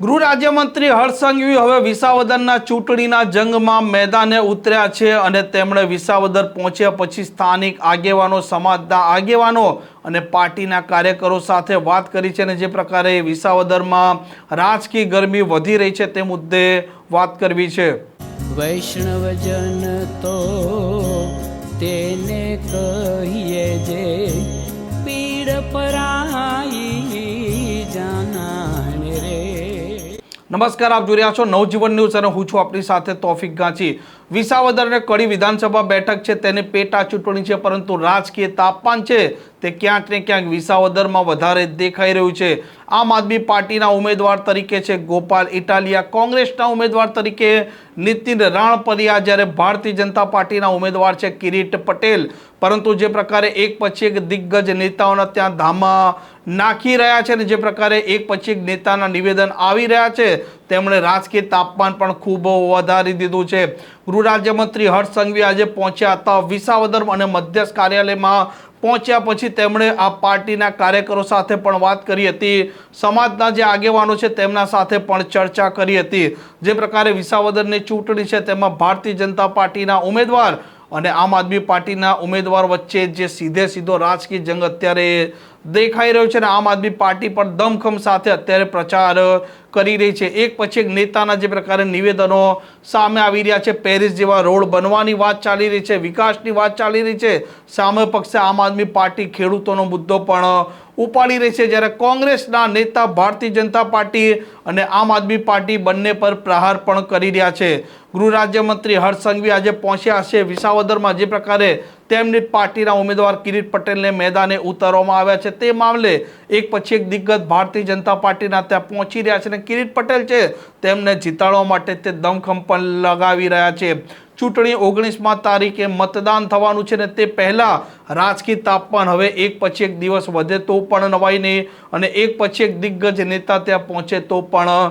ગૃહ રાજ્યમંત્રી હર્ષ હવે વિસાવદરના ચૂંટણીના જંગમાં મેદાને ઉતર્યા છે અને તેમણે વિસાવદર પહોંચ્યા પછી સ્થાનિક આગેવાનો, સમાજના આગેવાનો અને પાર્ટીના કાર્યકરો સાથે વાત કરી છે અને જે પ્રકારે વિસાવદરમાં રાજકીય ગરમી વધી રહી છે તે મુદ્દે વાત કરવી છે. વૈષ્ણવજન તો તેને કહીએ જે નમસ્કાર, આપ જોઈ રહ્યા છો નવજીવન ન્યૂઝ અને હું છું આપણી સાથે તોફિક ગાંચી. વિસાવદર અને કડી વિધાનસભા બેઠક છે, તેને પેટા ચૂંટણી છે, પરંતુ રાજકીય તાપમાન છે તે ક્યાંક ને ક્યાંક વિસાવદરમાં વધારે દેખાઈ રહ્યું છે. આમ આદમી પાર્ટીના ઉમેદવાર તરીકે છે ગોપાલ ઇટાલિયા. કોંગ્રેસના ઉમેદવાર તરીકે નીતિન રાણપરિયા, જ્યારે ભારતીય જનતા પાર્ટીના ઉમેદવાર છે કિરીટ પટેલ. પરંતુ જે પ્રકારે એક પછી એક દિગ્ગજ નેતાઓના ત્યાં ધામા નાખી રહ્યા છે અને જે પ્રકારે એક પછી એક નેતાના નિવેદન આવી રહ્યા છે, તેમણે રાજકીય તાપમાન પણ ખૂબ વધારી દીધું છે. ગૃહ રાજ્યમંત્રી હર્ષ સંઘવી આજે પહોંચ્યા હતા વિસાવદર અને મધ્યસ્થ કાર્યાલયમાં પહોંચ્યા પછી તેમણે આ પાર્ટીના કાર્યકરો સાથે પણ વાત કરી હતી. સમાજના જે આગેવાનો છે તેમના સાથે પણ ચર્ચા કરી હતી. જે પ્રકારે વિસાવદરની ચૂંટણી છે તેમાં ભારતીય જનતા પાર્ટીના ઉમેદવાર અને આમ આદમી પાર્ટીના ઉમેદવાર વચ્ચે જે સીધે સીધો રાજકીય જંગ અત્યારે દેખાઈ રહ્યો છે અને આમ આદમી પાર્ટી પણ દમખમ સાથે અત્યારે પ્રચાર કરી રહી છે. એક પછી એક નેતાના જે પ્રકારે નિવેદનો સામે આવી રહ્યા છે. પેરિસ જેવા રોડ બનવાની વાત ચાલી રહી છે, વિકાસની વાત ચાલી રહી છે. સામે પક્ષે આમ આદમી પાર્ટી ખેડૂતોનો મુદ્દો પણ ઉપાડી રહી છે. જ્યારે કોંગ્રેસના નેતા ભારતીય જનતા પાર્ટી અને આમ આદમી પાર્ટી બંને પર પ્રહાર પણ કરી રહ્યા છે. ગૃહ રાજ્યમંત્રી હર્ષ સંઘવી આજે પહોંચ્યા છે વિસાવદરમાં જે પ્રકારે તેમની પાર્ટીના ઉમેદવાર કિરીટ પટેલને મેદાને ઉતારવામાં આવ્યા છે. તે મામલે એક પછી એક દિગ્ગજ ભારતીય જનતા પાર્ટીના ત્યાં પહોંચી રહ્યા છે અને કિરીટ પટેલ છે તેમને જીતાડવા માટે તે દમખમ પણ લગાવી રહ્યા છે. ચૂંટણી ઓગણીસમાં તારીખે મતદાન થવાનું છે ને તે પહેલાં રાજકીય તાપમાન હવે એક પછી એક દિવસ વધે તો પણ નવાઈ નહીં અને એક પછી એક દિગ્ગજ નેતા ત્યાં પહોંચે તો પણ